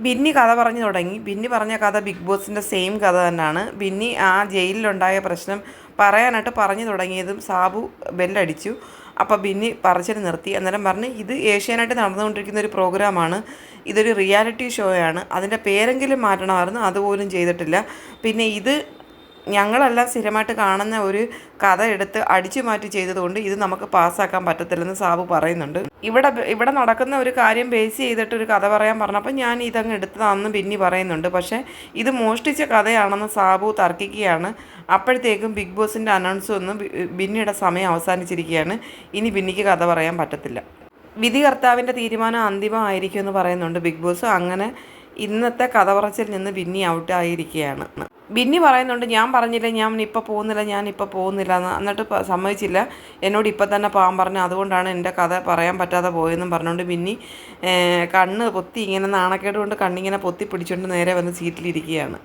ബിന്നി കഥ പറഞ്ഞു തുടങ്ങി. ബിന്നി പറഞ്ഞ കഥ ബിഗ് ബോസിന്റെ സെയിം കഥ തന്നെയാണ്. ബിന്നി ആ ജയിലിലുണ്ടായ പ്രശ്നം പറയാനായിട്ട് പറഞ്ഞു തുടങ്ങിയതും സാബു ബെല്ലടിച്ചു. അപ്പോൾ ബിന്നി പറച്ചിൽ നിർത്തി. അന്നേരം പറഞ്ഞ് ഇത് ഏഷ്യാനായിട്ട് നടന്നുകൊണ്ടിരിക്കുന്ന ഒരു പ്രോഗ്രാമാണ്. ഇതൊരു റിയാലിറ്റി ഷോയാണ്. അതിന്റെ പേരെങ്കിലും മാറ്റണമായിരുന്നു. അതുപോലും ചെയ്തിട്ടില്ല. പിന്നെ ഇത് ഞങ്ങളെല്ലാം സ്ഥിരമായിട്ട് കാണുന്ന ഒരു കഥ എടുത്ത് അടിച്ചു മാറ്റി ചെയ്തതുകൊണ്ട് ഇത് നമുക്ക് പാസ്സാക്കാൻ പറ്റത്തില്ലെന്ന് സാബു പറയുന്നുണ്ട്. ഇവിടെ ഇവിടെ നടക്കുന്ന ഒരു കാര്യം ബേസ് ചെയ്തിട്ട് ഒരു കഥ പറയാൻ പറഞ്ഞപ്പോൾ ഞാൻ ഇതങ്ങ് എടുത്തതാണെന്ന് ബിന്നി പറയുന്നുണ്ട്. പക്ഷേ ഇത് മോഷ്ടിച്ച കഥയാണെന്ന് സാബു തർക്കിക്കുകയാണ്. അപ്പോഴത്തേക്കും ബിഗ് ബോസിന്റെ അനൗൺസ് ഒന്നും ബിന്നിയുടെ സമയം അവസാനിച്ചിരിക്കുകയാണ്. ഇനി ബിന്നിക്ക് കഥ പറയാൻ പറ്റത്തില്ല. വിധികർത്താവിന്റെ തീരുമാനം അന്തിമമായിരിക്കും എന്ന് പറയുന്നുണ്ട് ബിഗ് ബോസ്. അങ്ങനെ ഇന്നത്തെ കഥ പറച്ചിൽ നിന്ന് ബിന്നി ഔട്ട് ആയിരിക്കുകയാണ്. ബിന്നി പറയുന്നുണ്ട് ഞാൻ പറഞ്ഞില്ല ഞാൻ ഇപ്പോൾ പോകുന്നില്ല ഞാൻ ഇപ്പോൾ പോകുന്നില്ല എന്ന്. എന്നിട്ട് സമ്മതിച്ചില്ല. എന്നോട് ഇപ്പം തന്നെ പോകാൻ പറഞ്ഞു അതുകൊണ്ടാണ് എന്റെ കഥ പറയാൻ പറ്റാതെ പോയെന്നും പറഞ്ഞുകൊണ്ട് ബിന്നി കണ്ണ് പൊത്തി ഇങ്ങനെ നാണക്കേട് കൊണ്ട് കണ്ണിങ്ങനെ പൊത്തി പിടിച്ചുകൊണ്ട് നേരെ വന്ന് സീറ്റിലിരിക്കുകയാണ്.